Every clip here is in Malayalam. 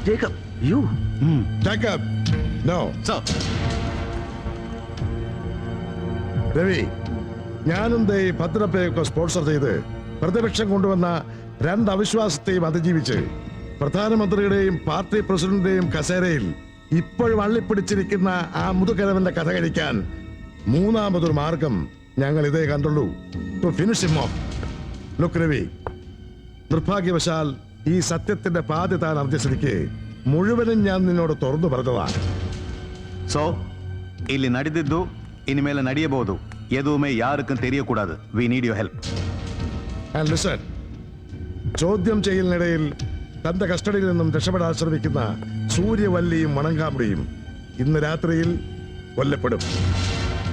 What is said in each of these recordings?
Jacob, you. Jacob, no. Sir. Ravi ഞാനെന്ത് ഈ ഭദ്രപ്പയൊക്കെ സ്പോൺസർ ചെയ്ത് പ്രതിപക്ഷം കൊണ്ടുവന്ന രണ്ട് അവിശ്വാസത്തെയും അതിജീവിച്ച് പ്രധാനമന്ത്രിയുടെയും പാർട്ടി പ്രസിഡന്റിന്റെയും കസേരയിൽ ഇപ്പോഴും അള്ളിപ്പിടിച്ചിരിക്കുന്ന ആ മുതുകരവന്റെ കഥ കഴിക്കാൻ മൂന്നാമതൊരു മാർഗം ഞങ്ങൾ ഇതേ കണ്ടുള്ളൂ to finish him off look Ravi നിർഭാഗ്യവശാൽ ഈ സത്യത്തിന്റെ പാതി താൻ അറിഞ്ഞ മുഴുവനും ഞാൻ നിന്നോട് തുറന്നു പറഞ്ഞതാണ് ಸೊ ಇಲ್ಲಿ ನಡೆದಿದ್ದು ಇನ್ಮೇಲೆ ನಡೆಯಬಹುದು ಎದುವೇ ಯಾರಕ್ಕೂ ತೆರೆಯಕೂಡದು we need you help and listen ചോദ്യം ചെയ്യലിനിടയിൽ തന്റെ കസ്റ്റഡിയിൽ നിന്നും രക്ഷപ്പെടാൻ ശ്രമിക്കുന്ന സൂര്യവല്ലിയും വണങ്കാമുടിയും ഇന്ന് രാത്രിയിൽ കൊല്ലപ്പെടും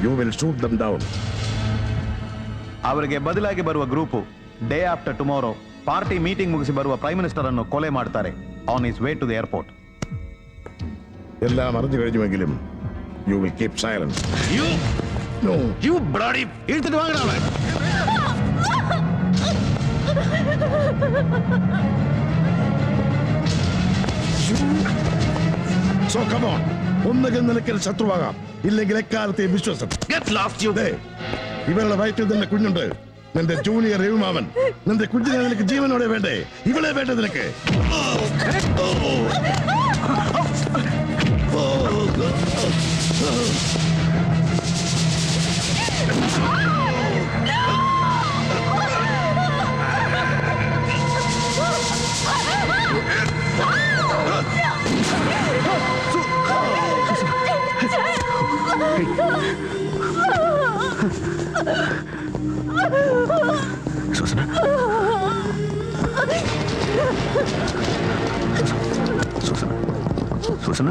you will shoot them down ಅವರಿಗೆ ಬದಲಾಗಿ ಬರುವ group day after tomorrow party meeting ಮುಗಿಸಿ ಬರುವ ಪ್ರೈಮ್ ಮಿನಿಸ್ಟರ್ ಅನ್ನು ಕೊಲೆ ಮಾಡ್ತಾರೆ on his way to the airport എല്ലാം അറിഞ്ഞു കഴിഞ്ഞുവെങ്കിലും യു വിൽ കീപ് സൈലൻസ് இழுத்துட்டு வாங்கடா அவனை. സോ കം ഓൺ ഒന്നുകിൽ നിനക്കൊരു ശത്രുവാകാം ഇല്ലെങ്കിൽ എക്കാലത്തെ വിശ്വസം Get lost, you. ദേ, ഇവരുടെ വയറ്റിൽ തന്നെ കുഞ്ഞുണ്ട് നിന്റെ ജൂനിയർ രവിമാമൻ നിന്റെ കുഞ്ഞിനെ നിനക്ക് ജീവനോടെ വേണ്ടേ ഇവളെ വേണ്ടേ നിനക്ക് സൂസന. സൂസന. സൂസന.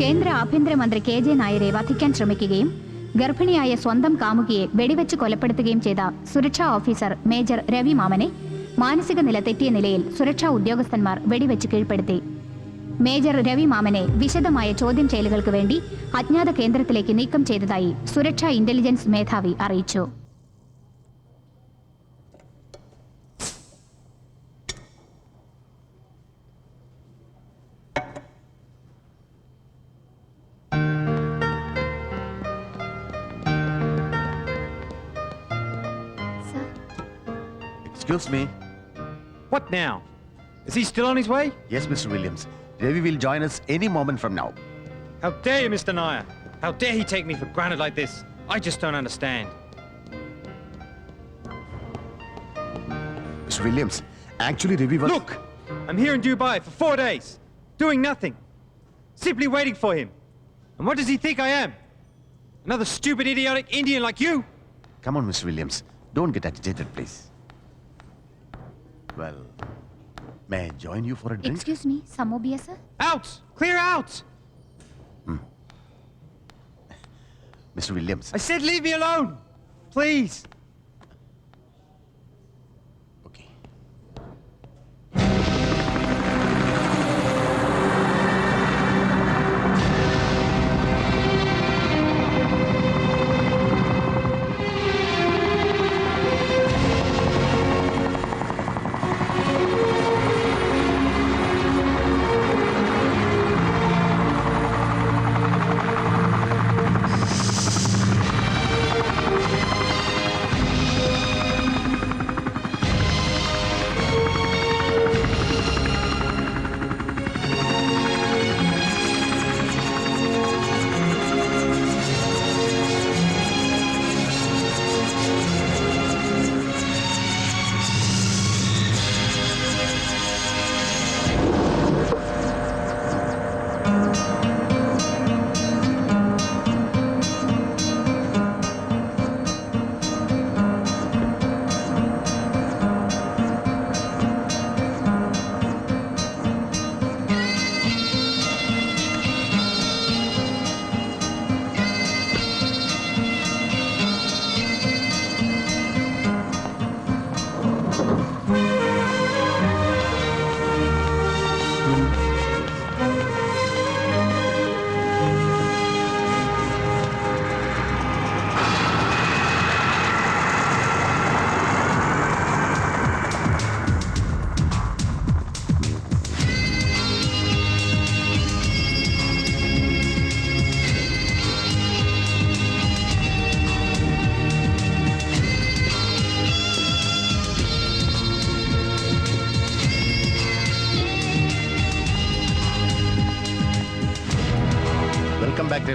കേന്ദ്ര ആഭ്യന്തരമന്ത്രി കെ ജെ നായരെ വധിക്കാൻ ശ്രമിക്കുകയും ഗർഭിണിയായ സ്വന്തം കാമുകിയെ വെടിവെച്ച് കൊലപ്പെടുത്തുകയും ചെയ്ത സുരക്ഷാ ഓഫീസർ മേജർ രവി മാമനെ മാനസിക നില തെറ്റിയ നിലയിൽ സുരക്ഷാ ഉദ്യോഗസ്ഥന്മാർ വെടിവെച്ച് കീഴ്പ്പെടുത്തി. മേജർ രവി മാമനെ വിശദമായ ചോദ്യം ചെയ്യലുകൾക്ക് വേണ്ടി അജ്ഞാത കേന്ദ്രത്തിലേക്ക് നീക്കം ചെയ്തതായി സുരക്ഷാ ഇന്റലിജൻസ് മേധാവി അറിയിച്ചു Excuse me. What now? Is he still on his way? Yes, Mr. Williams. Revi will join us any moment from now. How dare you, Mr. Nair? How dare he take me for granted like this? I just don't understand. Mr. Williams, actually Revi was... Look! I'm here in Dubai for four days, doing nothing. Simply waiting for him. And what does he think I am? Another stupid, idiotic Indian like you? Come on, Mr. Williams. Don't get agitated, please. Well... May I join you for a drink? Excuse me, some beer, sir? Out! Clear out! Hmm. Mr. Williams. I said leave me alone! Please!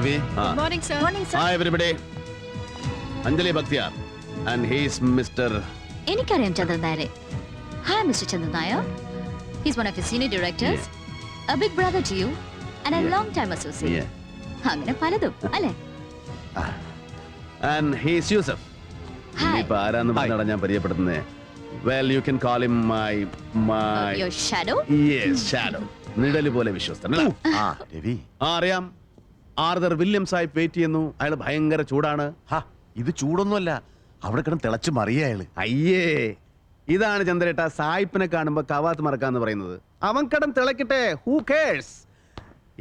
Ravi morning sir morning sir hi everybody Anjali Bakhtiyar and he's mister എനിക്കറിയാം ചന്ദ്രൻ നായരെ. Hi mister Chandran Nair. He's one of the senior directors a big brother to you and a long time associate അങ്ങനെ പലതും അല്ലേ? ആൻഡ് ഹീസ് യൂസഫ് ഹായ് ഇപ്പൊ ആരാന്ന് പറഞ്ഞാണ് ഞാൻ പരിചയപ്പെടുന്നേ well you can call him my my your shadow yes shadow നിഴൽ പോലെ വിശ്വസ്തൻ അല്ലേ? ആ രവി ആ അറിയാം. ആർദർ വില്യംസ് ആയി വെയിറ്റ് ചെയ്യുന്നു. അയാൾ ഭയങ്കര ചൂടാണ്. ഹാ ഇത് ചൂടൊന്നുമല്ല. അവിടെ കിടന്ന് തിളച്ചു മറിയ അയാൾ. അയ്യേ ഇതാണ് ചന്ദ്രേട്ട സായിപ്പിനെ കാണുമ്പോ കവാത്ത് മറക്കാന്ന് പറയുന്നത്. അവൻ കടം തിളക്കട്ടെ ഹൂ കേഴ്സ്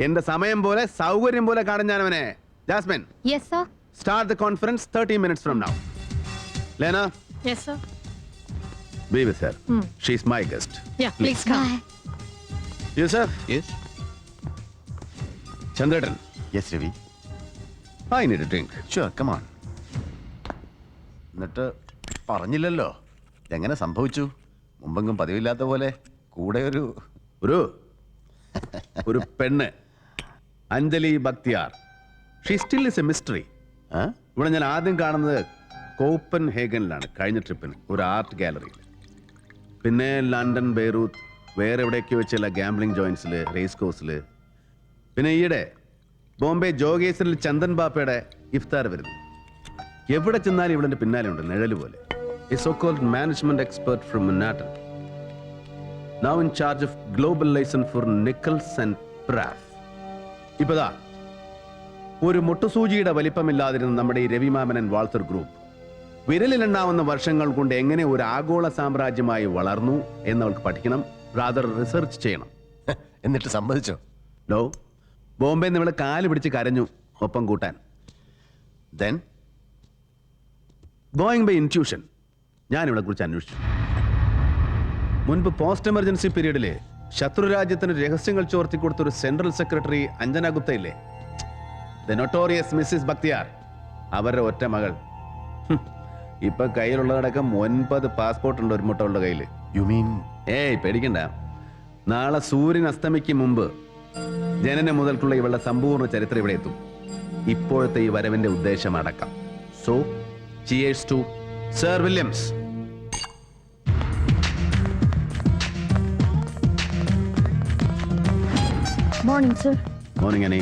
എന്റെ സമയം പോലെ സൗകര്യം പോലെ കാണും ഞാൻ അവനെ Jasmine. Yes sir start the conference thirty minutes from now Lena? Yes sir be her she's my guest yeah please come Yusuf yes Chandrettan yes Ravi I need drink sure come on എന്നിട്ട് പറഞ്ഞില്ലല്ലോ. എങ്ങനെ സംഭവിച്ചു? മുമ്പെങ്കും പതിവില്ലാത്ത പോലെ കൂടെ ഒരു ഒരു ഒരു പെണ്ണ്. Anjali Bakhtiyar she still is a mystery? ഇവിടെ ഞാൻ ആദ്യം കാണുന്നത് കോപ്പൻ ഹേഗനിലാണ് കഴിഞ്ഞ ട്രിപ്പിന് ഒരു ആർട്ട് ഗാലറിയിൽ പിന്നെ ലണ്ടൻ ബെയ്റൂത്ത് വേറെ എവിടെയൊക്കെ വെച്ചുള്ള ഗാംബ്ലിംഗ് ജോയിൻസിൽ റേസ് കോഴ്സിൽ പിന്നെ ഈയിടെ ബോംബെ ജോഗേശ്വരിൽ ചന്ദൻ ബാപ്പയുടെ ഇഫ്താർ വരുന്നു. എവിടെ ചെന്നാലും ഇവിടെ പിന്നാലെ ഉണ്ട് നിഴൽ പോലെ. A so called management expert from മുന്നാട്ടൻ now in charge of global license for nickels and prof ഇപ്പതാ ഒരു മുട്ടുസൂചിയുടെ വലിപ്പമില്ലാതിരുന്ന നമ്മുടെ ഈ രവിമാമനൻ വാൾത്തർ ഗ്രൂപ്പ് വിരലിലെണ്ണാവുന്ന വർഷങ്ങൾ കൊണ്ട് എങ്ങനെ ഒരു ആഗോള സാമ്രാജ്യമായി വളർന്നു എന്നവൾക്ക് പഠിക്കണം റാദർ റിസർച്ച് ചെയ്യണം. എന്നിട്ട് സമ്മതിച്ചോ? ലോ ബോംബെ നമ്മൾ കാൽ പിടിച്ച് കരഞ്ഞു ഒപ്പം കൂട്ടാൻ. ദെൻ ഗോയിങ് ബൈ ഇന്റ്യൂഷൻ ഞാൻ ഇവിടെ കുറിച്ച് അന്വേഷിച്ചു. മുൻപ് പോസ്റ്റ് എമർജൻസി പീരീഡിൽ ശത്രു രാജ്യത്തിന് രഹസ്യങ്ങൾ ചോർത്തി കൊടുത്ത ഒരു സെൻട്രൽ സെക്രട്ടറി അഞ്ജന ഗുപ്ത ഇല്ലേ ദ നൊട്ടോറിയസ് മിസ്സിസ് ബക്തിയാർ അവരുടെ ഒറ്റ മകൾ. ഇപ്പൊ കയ്യിലുള്ളതടക്കം ഒൻപത് പാസ്പോർട്ട് ഉണ്ട് ഒരു മുട്ടവളുടെ കയ്യിൽ യു മീൻ ഏയ് പേടിക്കണ്ട. നാളെ സൂര്യൻ അസ്തമിക്കും മുമ്പ്. ജനന മുതൽക്കുള്ള ഇവളുടെ സമ്പൂർണ ചരിത്രം ഇവിടെ എത്തും. ഇപ്പോഴത്തെ ഈ വരവിന്റെ ഉദ്ദേശം അടക്കം. So cheers to sir Williams morning sir morning Ani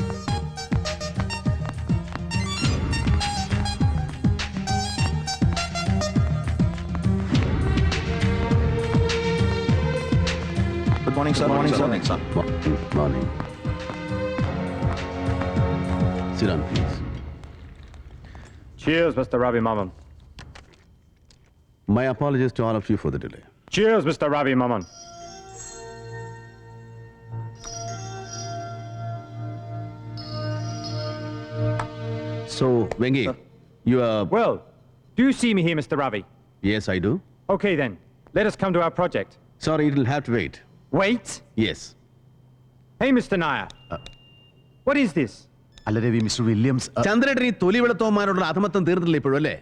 good morning sir morning sir morning Sit down, please. Cheers, Mr. Ravi Maman. My apologies to all of you for the delay. Cheers, Mr. Ravi Maman. So, Vengi, you are. Well, do you see me here, Mr. Ravi? Yes, I do. Okay then, let us come to our project. Sorry, it'll have to wait. Wait! Yes. Hey, Mr. Nair. Uh. what is this? അല്ല രവി മിസ്റ്റർ വില്യംസ് ചന്ദ്രേട്ടൻ ഈ തൊലി വെളുത്തവന്മാരോടുള്ള അധമത്വം തീർന്നില്ല ഇപ്പോഴും അല്ലേ?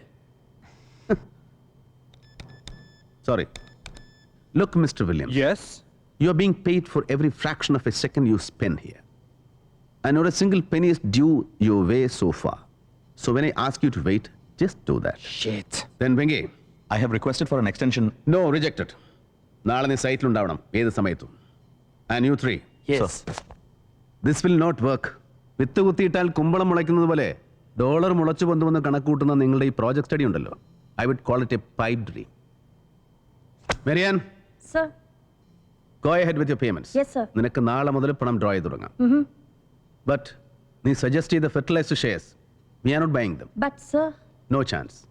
Sorry look mister Williams yes you are being paid for every fraction of a second you spend here and single penny is due you way so far so when I ask you to wait just do that. Then വെങ്കേ I have requested for an extension no rejected നാളെ നീ സൈറ്റിലുണ്ടാവണം ഏത് സമയത്തും. And you three yes this will not work with കുത്തിയിട്ടാൽ കുമ്പളം മുളയ്ക്കുന്നത് പോലെ ഡോളർ മുളച്ചു പൊന്തുമെന്ന് കണക്കൂട്ടുന്ന നിങ്ങളുടെ ഈ പ്രോജക്ട് സ്റ്റഡി ഉണ്ടല്ലോ. I would call it a pipe dream. മെരിയാൻ sir. Go ahead with your payments. Yes sir. നിനക്ക് നാളെ മുതൽ പണം ഡ്രോ ചെയ്ത് തുടങ്ങാം. ബട്ട് നീ സജസ്റ്റ് ചെയ്ത fertilised shares we are not buying them. But sir. No chance.